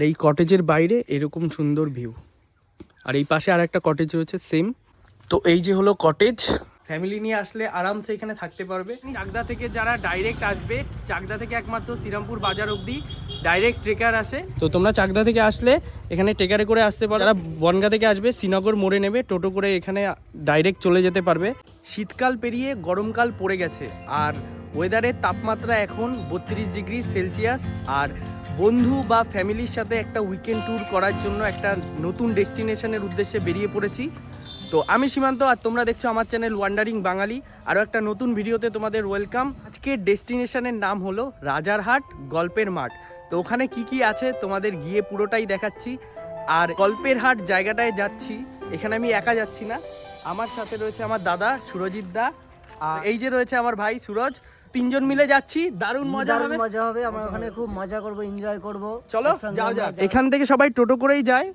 আর এই কটেজের বাইরে এরকম সুন্দর ভিউ আর এই পাশে আর একটা কটেজ রয়েছে সেম তো এই যে হলো কটেজ ফ্যামিলি নিয়ে আসলে আরামসে এখানে থাকতে পারবে। চাকদা থেকে যারা ডাইরেক্ট আসবে, চাকদা থেকে একমাত্র শ্রীরামপুর বাজার অবধি ডাইরেক্ট ট্রেকার আসে। তো তোমরা চাকদা থেকে আসলে এখানে ট্রেকারে করে আসতে পারো। যারা বনগা থেকে আসবে, শ্রীনগর মোড়ে নেবে, টোটো করে এখানে ডাইরেক্ট চলে যেতে পারবে। শীতকাল পেরিয়ে গরমকাল পড়ে গেছে, আর ওয়েদারের তাপমাত্রা এখন বত্রিশ ডিগ্রি সেলসিয়াস আর বন্ধু বা ফ্যামিলির সাথে একটা উইকেন্ড ট্যুর করার জন্য একটা নতুন ডেস্টিনেশনের উদ্দেশ্যে বেরিয়ে পড়েছি। তো আমি সীমান্ত আর তোমরা দেখছ আমার চ্যানেল ওয়ান্ডারিং বাঙালি আরও একটা নতুন ভিডিওতে তোমাদের ওয়েলকাম আজকের ডেস্টিনেশনের নাম হলো রাজারহাট গল্পের মাঠ। তো ওখানে কি কি আছে তোমাদের গিয়ে পুরোটাই দেখাচ্ছি। আর গল্পের হাট জায়গাটায় যাচ্ছি। এখানে আমি একা যাচ্ছি না। আমার সাথে রয়েছে আমার দাদা সুরজিৎ দা। আর এই যে রয়েছে আমার ভাই সুরজ। তিনজন মিলে যাচ্ছি দারুণ মজা হবে। মজা হবে আমরা ওখানে খুব মজা করব এনজয় করব। চলো যাও যাও। এখান থেকে সবাই টোটো করেই যায়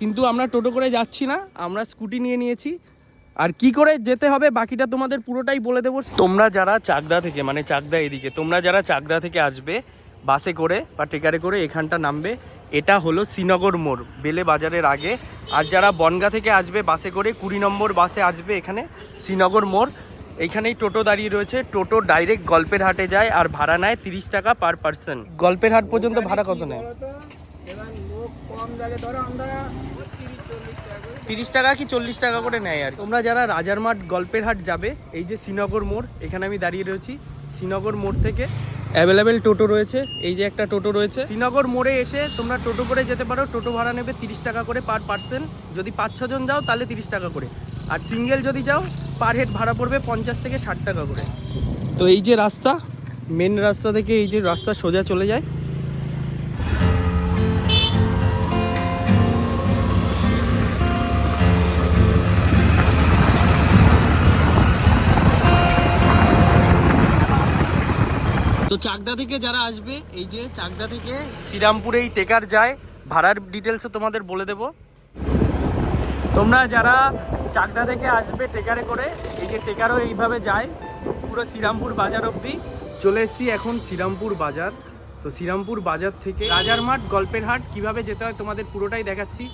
কিন্তু আমরা টোটো করে যাচ্ছি না আমরা স্কুটি নিয়ে নিয়েছি। আর কি করে যেতে হবে বাকিটা তোমাদের পুরোটাই বলে দেবো। তোমরা যারা চাকদা থেকে মানে চাকদা এদিকে তোমরা যারা চাকদা থেকে আসবে বাসে করে বা টেকারে করে এখানটা নামবে এটা হলো শ্রীনগর মোড় বেলে বাজারের আগে। আর যারা বনগা থেকে আসবে বাসে করে কুড়ি নম্বর বাসে আসবে এখানে শ্রীনগর মোড়। এইখানেই টোটো দাঁড়িয়ে রয়েছে। টোটো ডাইরেক্ট গল্পের হাটে যায় আর ভাড়া নেয় তিরিশ টাকা পার পার্সন গল্পের হাট পর্যন্ত ভাড়া কত নেয়? তিরিশ টাকা কি চল্লিশ টাকা করে নেয় আর তোমরা যারা রাজার মাঠ গল্পের হাট যাবে এই যে শ্রীনগর মোড় এখানে আমি দাঁড়িয়ে রয়েছি। শ্রীনগর মোড় থেকে অ্যাভেলেবেল টোটো রয়েছে। এই যে একটা টোটো রয়েছে। শ্রীনগর মোড়ে এসে তোমরা টোটো করে যেতে পারো। টোটো ভাড়া নেবে তিরিশ টাকা করে পার পার্সন যদি পাঁচ ছজন যাও তাহলে তিরিশ টাকা করে। আর সিঙ্গেল যদি যাও পার হেড ভাড়া পড়বে পঞ্চাশ থেকে ষাট টাকা করে। তো এই যে রাস্তা মেন রাস্তা থেকে এই যে রাস্তা সোজা চলে যায়। তো চাকদা থেকে যারা আসবে, এই যে চাকদা থেকে শ্রীরামপুরে এই টেকার যায়। ভাড়ার ডিটেলসও তোমাদের বলে দেব। তোমরা যারা চাকদা থেকে আসবে টেকারে করে, এই যে টেকারও এইভাবে যায়, পুরো শ্রীরামপুর বাজার অবধি। চলে এসছি এখন শ্রীরামপুর বাজার। তো শ্রীরামপুর বাজার থেকে রাজার মাঠ গল্পের হাট কীভাবে যেতে হয় তোমাদের পুরোটাই দেখাচ্ছি।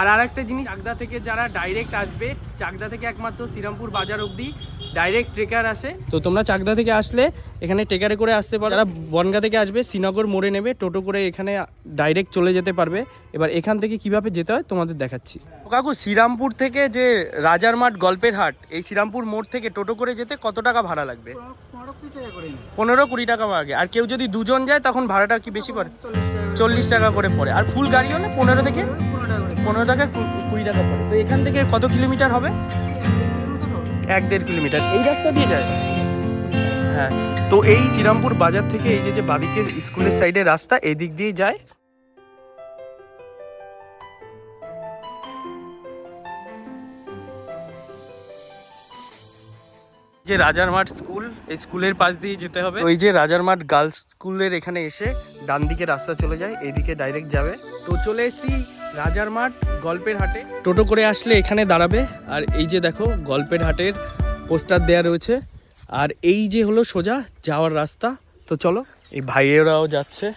আর আর একটা জিনিস চাকদা থেকে যারা ডাইরেক্ট আসবে চাকদা থেকে একমাত্র শ্রীরামপুর বাজার অবধি ডাইরেক্ট ট্রেকার আসে। তো তোমরা চাকদা থেকে আসলে এখানে ট্রেকারে করে আসতে পারো। যারা বনগা থেকে আসবে শ্রীনগর মোড়ে নেবে টোটো করে এখানে ডাইরেক্ট চলে যেতে পারবে। এবার এখান থেকে কীভাবে যেতে হয় তোমাদের দেখাচ্ছি। কাকু শ্রীরামপুর থেকে যে রাজার মাঠ গল্পের হাট এই শ্রীরামপুর মোড় থেকে টোটো করে যেতে কত টাকা ভাড়া লাগবে? পনেরো কুড়ি টাকা আগে আর কেউ যদি দুজন যায় তখন ভাড়াটা কি বেশি পড়ে? চল্লিশ টাকা করে পড়ে। আর ফুল গাড়ি হলে পনেরো থেকে? পনেরো টাকা কুড়ি টাকা পড়ে। তো এখান থেকে কত কিলোমিটার হবে? এক দেড় কিলোমিটার। এই রাস্তা দিয়ে যায়? হ্যাঁ। তো এই শ্রীরামপুর বাজার থেকে এই যে যে বাদিকে স্কুলের সাইডে রাস্তা এদিক দিক দিয়ে যায়। যে রাজার মাঠ স্কুল এই স্কুলের পাশ দিয়ে যেতে হবে। ওই যে রাজার মাঠ গার্লস স্কুলের এখানে এসে ডান দিকে রাস্তা চলে যায় এইদিকে ডাইরেক্ট যাবে। তো চলে এসেছি রাজার মাঠ গল্পের হাটে। টোটো করে আসলে এখানে দাঁড়াবে। আর এই যে দেখো গল্পের হাটের পোস্টার দেয়া রয়েছে। আর এই যে হলো সোজা যাওয়ার রাস্তা। তো চলো এই ভাইয়েরাও যাচ্ছে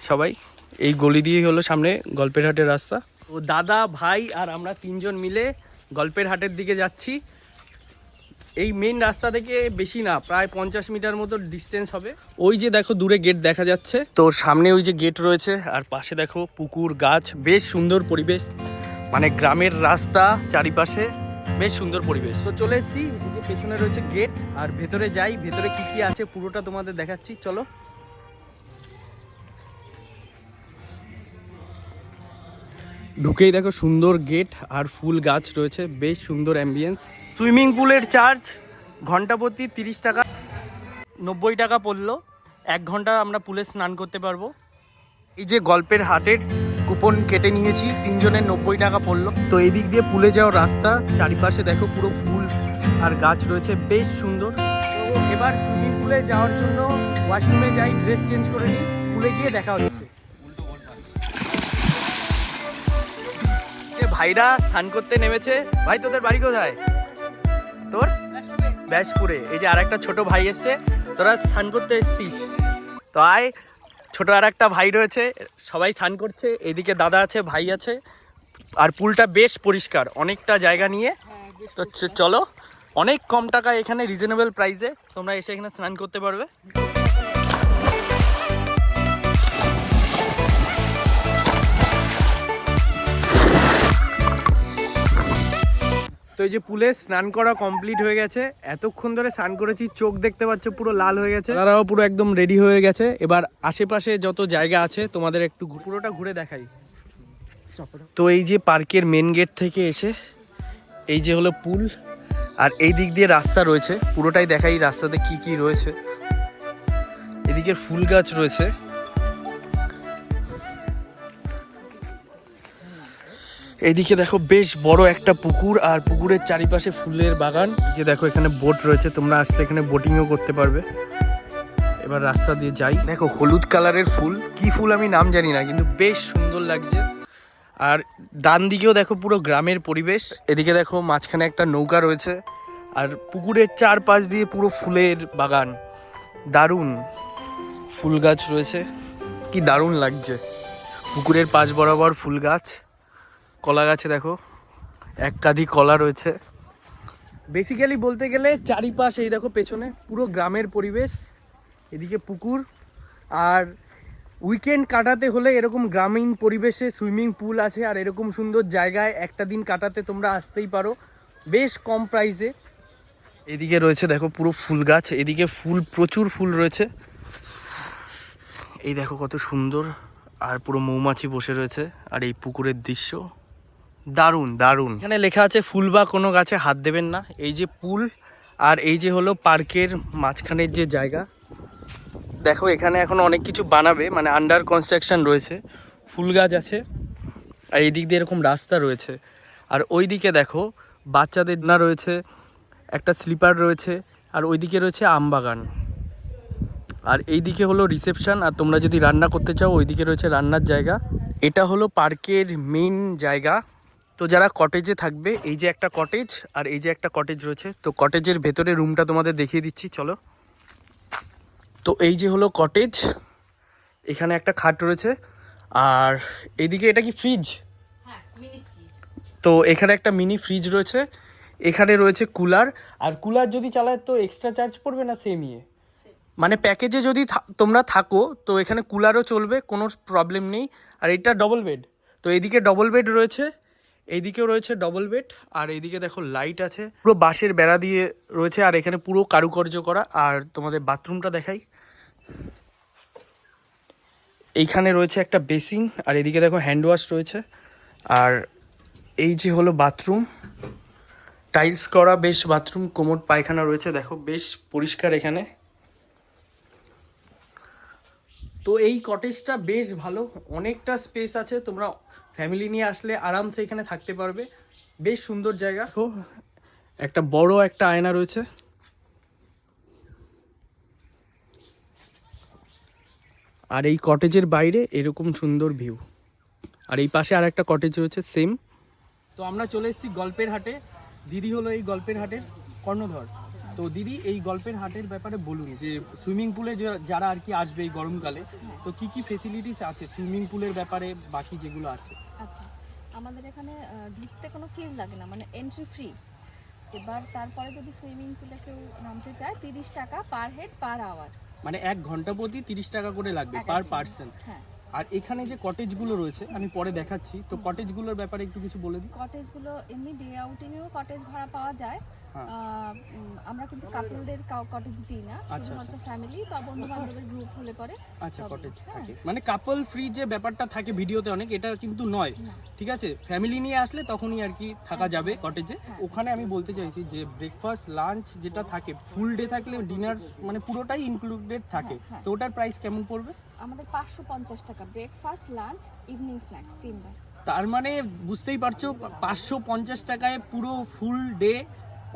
সবাই। এই গলি দিয়ে হলো সামনে গল্পের হাটের রাস্তা। ও দাদা ভাই আর আমরা তিনজন মিলে গল্পের হাটের দিকে যাচ্ছি। এই মেন রাস্তা থেকে বেশি না প্রায় পঞ্চাশ মিটার মতো ডিস্টেন্স হবে। ওই যে দেখো দূরে গেট দেখা যাচ্ছে। তো সামনে ওই যে গেট রয়েছে আর পাশে দেখো পুকুর গাছ বেশ সুন্দর পরিবেশ। মানে গ্রামের রাস্তা চারিপাশে বেশ সুন্দর পরিবেশ। তো চলে এসেছি পেছনে রয়েছে গেট আর ভেতরে যাই ভেতরে কি কি আছে পুরোটা তোমাদের দেখাচ্ছি চলো। ঢুকেই দেখো সুন্দর গেট আর ফুল গাছ রয়েছে বেশ সুন্দর অ্যাম্বিয়েন্স সুইমিং পুলের চার্জ ঘণ্টা প্রতি তিরিশ টাকা। নব্বই টাকা পড়ল। এক ঘণ্টা আমরা পুলে স্নান করতে পারব। এই যে গল্পের হাটের কুপন কেটে নিয়েছি, তিনজনের নব্বই টাকা পড়ল। তো এদিক দিয়ে পুলে যাওয়ার রাস্তা, চারিপাশে দেখো পুরো ফুল আর গাছ রয়েছে, বেশ সুন্দর। এবার সুইমিং পুলে যাওয়ার জন্য ওয়াশরুমে যাই, ড্রেস চেঞ্জ করে নিই, পুলে গিয়ে দেখা হচ্ছে। ভাইরা স্নান করতে নেমেছে। ভাই, তোদের বাড়ি কোথায়? তোর ব্যাসপুরে। এই যে আর একটা ছোট ভাই এসছে, তোরা স্নান করতে এসছিস। তো আয়, ছোট আর একটা ভাই রয়েছে, সবাই স্নান করছে, এদিকে দাদা আছে, ভাই আছে। আর পুলটা বেশ পরিষ্কার, অনেকটা জায়গা নিয়ে। তো চলো, অনেক কম টাকায় এখানে রিজনেবল প্রাইসে তোমরা এসে এখানে স্নান করতে পারবে। এই যে পুলে স্নান করা কমপ্লিট হয়ে গেছে। এতক্ষণ ধরে স্নান করেছি চোখ দেখতে পাচ্ছ পুরো লাল হয়ে গেছে। তারাও পুরো একদম রেডি হয়ে গেছে। এবার আশেপাশে যত জায়গা আছে তোমাদের একটু পুরোটা ঘুরে দেখাই। তো এই যে পার্কের মেন গেট থেকে এসে এই যে হলো পুল আর এই দিক দিয়ে রাস্তা রয়েছে। পুরোটাই দেখাই রাস্তাতে কি কি রয়েছে। এদিকে ফুল গাছ রয়েছে। এইদিকে দেখো বেশ বড় একটা পুকুর আর পুকুরের চারিপাশে ফুলের বাগান। যে দেখো এখানে বোট রয়েছে, তোমরা আসলে এখানে বোটিংও করতে পারবে। এবার রাস্তা দিয়ে যাই। দেখো হলুদ কালারের ফুল, কি ফুল আমি নাম জানি না, কিন্তু বেশ সুন্দর লাগছে। আর ডান দিকেও দেখো পুরো গ্রামের পরিবেশ, এদিকে দেখো মাঝখানে একটা নৌকা রয়েছে। আর পুকুরের চারপাশ দিয়ে পুরো ফুলের বাগান। দারুণ ফুল গাছ রয়েছে, কি দারুণ লাগছে। পুকুরের পাশ বরাবর ফুল গাছ। কলা গাছে দেখো এক কাঁধি কলা রয়েছে। বেসিক্যালি বলতে গেলে চারিপাশ এই দেখো পেছনে পুরো গ্রামের পরিবেশ এদিকে পুকুর আর উইকেন্ড কাটাতে হলে এরকম গ্রামীণ পরিবেশে সুইমিং পুল আছে আর এরকম সুন্দর জায়গায় একটা দিন কাটাতে তোমরা আসতেই পারো বেশ কম প্রাইসে এদিকে রয়েছে দেখো পুরো ফুল গাছ এদিকে ফুল প্রচুর ফুল রয়েছে। এই দেখো কত সুন্দর আর পুরো মৌমাছি বসে রয়েছে আর এই পুকুরের দৃশ্য। দারুণ দারুণ। এখানে লেখা আছে, ফুল বা কোনো গাছে হাত দেবেন না। এই যে পুল, আর এই যে হলো পার্কের মাঝখানের যে জায়গা। দেখো, এখানে এখন অনেক কিছু বানাবে মানে আন্ডার কনস্ট্রাকশন রয়েছে। ফুল গাছ আছে, আর এই দিক দিয়ে এরকম রাস্তা রয়েছে। আর ওই দিকে দেখো, বাচ্চাদের না রয়েছে, একটা স্লিপার রয়েছে, আর ওইদিকে রয়েছে আমবাগান আর এই দিকে হলো রিসেপশন আর তোমরা যদি রান্না করতে চাও, ওইদিকে রয়েছে রান্নার জায়গা। এটা হলো পার্কের মেইন জায়গা। তো যারা কটেজে থাকবে এই যে একটা কটেজ আর এই যে একটা কটেজ রয়েছে তো কটেজের ভেতরে রুমটা তোমাদের দেখিয়ে দিচ্ছি চলো। তো এই যে হলো কটেজ এখানে একটা খাট রয়েছে আর এইদিকে এটা কি ফ্রিজ তো এখানে একটা মিনি ফ্রিজ রয়েছে এখানে রয়েছে কুলার আর কুলার যদি চালায় তো এক্সট্রা চার্জ পড়বে না সেম ইয়ে? মানে প্যাকেজে যদি তোমরা থাকো তো এখানে কুলারও চলবে কোনো প্রবলেম নেই আর এটা ডবল বেড তো এদিকে ডবল বেড রয়েছে এইদিকেও রয়েছে ডবল বেড আর এইদিকে দেখো লাইট আছে। পুরো বাঁশের বেড়া দিয়ে রয়েছে, আর এখানে পুরো কারুকার্য করা। আর তোমাদের বাথরুমটা দেখাই। এইখানে রয়েছে একটা বেসিং আর এদিকে দেখো হ্যান্ড ওয়াশ রয়েছে। আর এই যে হলো বাথরুম টাইলস করা, বেশ বাথরুম কোমোড পায়খানা রয়েছে, দেখো বেশ পরিষ্কার এখানে। তো এই কটেজটা বেশ ভালো, অনেকটা স্পেস আছে, তোমরা ফ্যামিলি নিয়ে আসলে আরামসে এখানে থাকতে পারবে। বেশ সুন্দর জায়গা। তো একটা বড় একটা আয়না রয়েছে। আর এই কটেজের বাইরে এরকম সুন্দর ভিউ আর এই পাশে আর একটা কটেজ রয়েছে সেম তো আমরা চলে এসেছি গল্পের হাটে। দিদি হলো এই গল্পের হাটের কর্ণধর। তো দিদি এই গল্পের হাটের ব্যাপারে বলুন যে সুইমিং পুলে যারা আর কি আসবে এই গরমকালে তো কি কি ফেসিলিটিস আছে সুইমিং পুলের ব্যাপারে বাকি যেগুলো আছে? আচ্ছা আমাদের এখানে ঢুকতে কোনো ফিজ লাগে না মানে এন্ট্রি ফ্রি এবার তারপরে যদি সুইমিং পুলে কেউ নামতে চায় তিরিশ টাকা পার হেড পার আওয়ার মানে এক ঘণ্টা প্রতি তিরিশ টাকা করে লাগবে পার পার্সন হ্যাঁ। আর এখানে যে কটেজগুলো রয়েছে আমি পরে দেখাচ্ছি। তো কটেজগুলোর ব্যাপারে একটু কিছু বলে দিই। কটেজগুলো এমনি ডে আউটিংয়েও কটেজ ভাড়া পাওয়া যায়। হ্যাঁ। আমরা কিন্তু কাপলদের কটেজ দিই না আচ্ছা, শুধুমাত্র ফ্যামিলি বা বন্ধু বান্ধবের গ্রুপ হলে পরে আচ্ছা কটেজ হ্যাঁ। থাকে। মানে কাপল ফ্রি যে ব্যাপারটা থাকে ভিডিওতে অনেক এটা কিন্তু নয়। ঠিক আছে? ফ্যামিলি নিয়ে আসলে তখনই আর কি থাকা যাবে কটেজে হ্যাঁ। ওখানে আমি বলতে চাইছি যে ব্রেকফাস্ট লাঞ্চ যেটা থাকে ফুল ডে থাকলে ডিনার মানে পুরোটাই ইনক্লুডেড থাকে। তো ওটার প্রাইস কেমন পড়বে? আমাদের পাঁচশো পঞ্চাশ টাকা ব্রেকফাস্ট লাঞ্চ ইভিনিং স্ন্যাক্স তিনবার। তার মানে বুঝতেই পারছ পাঁচশো পঞ্চাশ টাকায় পুরো ফুল ডে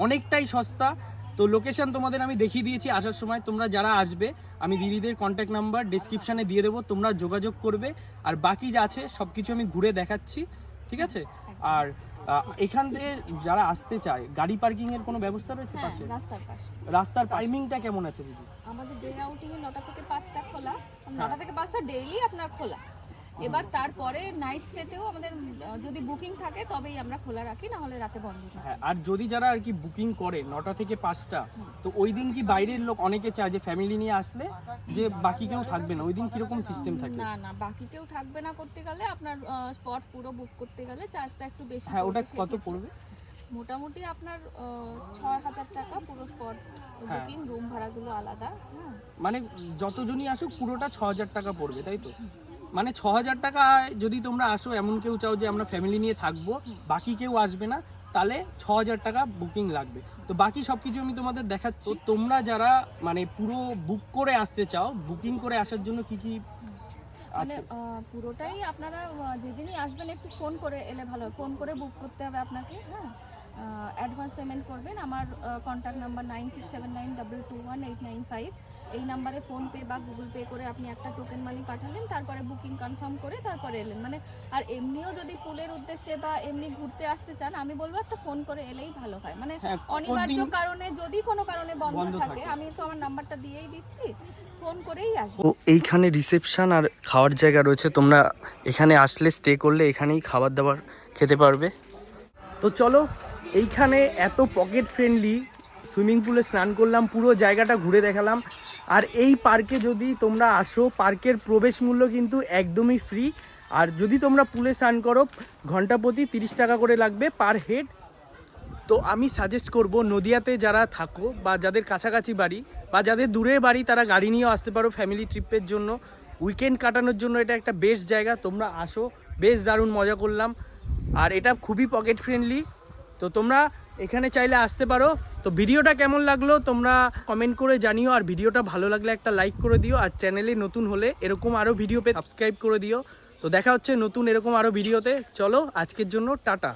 অনেকটাই সস্তা। তো লোকেশান তোমাদের আমি দেখিয়ে দিয়েছি আসার সময়। তোমরা যারা আসবে আমি দিদিদের কন্ট্যাক্ট নাম্বার ডিসক্রিপশানে দিয়ে দেবো তোমরা যোগাযোগ করবে। আর বাকি যা আছে সব কিছু আমি ঘুরে দেখাচ্ছি ঠিক আছে? আর এখান থেকে যারা আসতে চায় গাড়ি পার্কিং এর কোনো ব্যবস্থা রয়েছে হ্যাঁ পাশে? রাস্তার পাশে। রাস্তার টাইমিংটা কেমন আছে দিদি? আমাদের ডে আউটিং এ 9টা থেকে 5টা খোলা। 9টা থেকে 5টা ডেইলি আপনার খোলা। এবার তারপরে নাইট স্টেতেও আমাদের যদি বুকিং থাকে তবেই আমরা খোলা রাখি না হলে রাতে বন্ধ থাকে। হ্যাঁ আর যদি যারা আর কি বুকিং করে নটা থেকে পাঁচটা তো ওই দিন কি বাইরের লোক অনেকে চায় যে ফ্যামিলি নিয়ে আসলে যে বাকি কেউ থাকবে না? ওই দিন কীরকম সিস্টেম থাকে? না না বাকি কেউ থাকবে না করতে গেলে আপনার স্পট পুরো বুক করতে গেলে চার্জটা একটু বেশি হ্যাঁ ওটা কত পড়বে? মোটামুটি আপনার ছয় হাজার টাকা পুরো স্পট। বুকিং রুম ভাড়াগুলো আলাদা হ্যাঁ। মানে যতজনই আসুক পুরোটা ছ হাজার টাকা পড়বে তাই তো? মানে ছ হাজার টাকা যদি তোমরা আসো এমন কেউ চাও যে আমরা ফ্যামিলি নিয়ে থাকব বাকি কেউ আসবে না তাহলে ছ হাজার টাকা বুকিং লাগবে। তো বাকি সব কিছু আমি তোমাদের দেখাচ্ছি। তোমরা যারা মানে পুরো বুক করে আসতে চাও বুকিং করে আসার জন্য কি কি মানে পুরোটাই আপনারা যেদিনই আসবেন একটু ফোন করে এলে ভালো ফোন করে বুক করতে হবে আপনাকে হ্যাঁ? অ্যাডভান্স পেমেন্ট করবেন। আমার contact number nine six seven nine double two one eight nine five এই নাম্বারে ফোনপে বা গুগল পে করে আপনি একটা টোকেন মানি পাঠালেন তারপরে বুকিং কনফার্ম করে তারপরে এলেন। মানে আর এমনিও যদি পুলের উদ্দেশ্যে বা এমনি ঘুরতে আসতে চান আমি বলব একটা ফোন করে এলেই ভালো হয়। মানে হ্যাঁ অনিবার্য কারণে যদি কোনো কারণে বন্ধ থাকে। আমি তো আমার নাম্বারটা দিয়েই দিচ্ছি ফোন করেই আসব। এইখানে রিসেপশন আর খাওয়ার জায়গা রয়েছে তোমরা এখানে আসলে স্টে করলে এখানেই খাবার দাবার খেতে পারবে। তো চলো এইখানে এত পকেট ফ্রেন্ডলি সুইমিং পুলে স্নান করলাম, পুরো জায়গাটা ঘুরে দেখালাম। আর এই পার্কে যদি তোমরা আসো পার্কের প্রবেশ মূল্য কিন্তু একদমই ফ্রি আর যদি তোমরা পুলে স্নান করো, ঘণ্টা প্রতি তিরিশ টাকা করে লাগবে পার হেড তো আমি সাজেস্ট করব, নদিয়াতে যারা থাকো বা যাদের কাছাকাছি বাড়ি বা যাদের দূরে বাড়ি, তারা গাড়ি নিয়েও আসতে পারো ফ্যামিলি ট্রিপের জন্য। উইকেন্ড কাটানোর জন্য এটা একটা বেস্ট জায়গা, তোমরা আসো। বেশ দারুণ মজা করলাম। আর এটা খুবই পকেট ফ্রেন্ডলি তো তোমরা এখানে চাইলে আসতে পারো। তো ভিডিওটা কেমন লাগল তোমরা কমেন্ট করে জানিও, আর ভিডিওটা ভালো লাগলে একটা লাইক করে দিও, আর চ্যানেলে নতুন হলে এরকম আরও ভিডিও পে সাবস্ক্রাইব করে দিও। তো দেখা হচ্ছে নতুন এরকম আরও ভিডিওতে চলো, আজকের জন্য টাটা।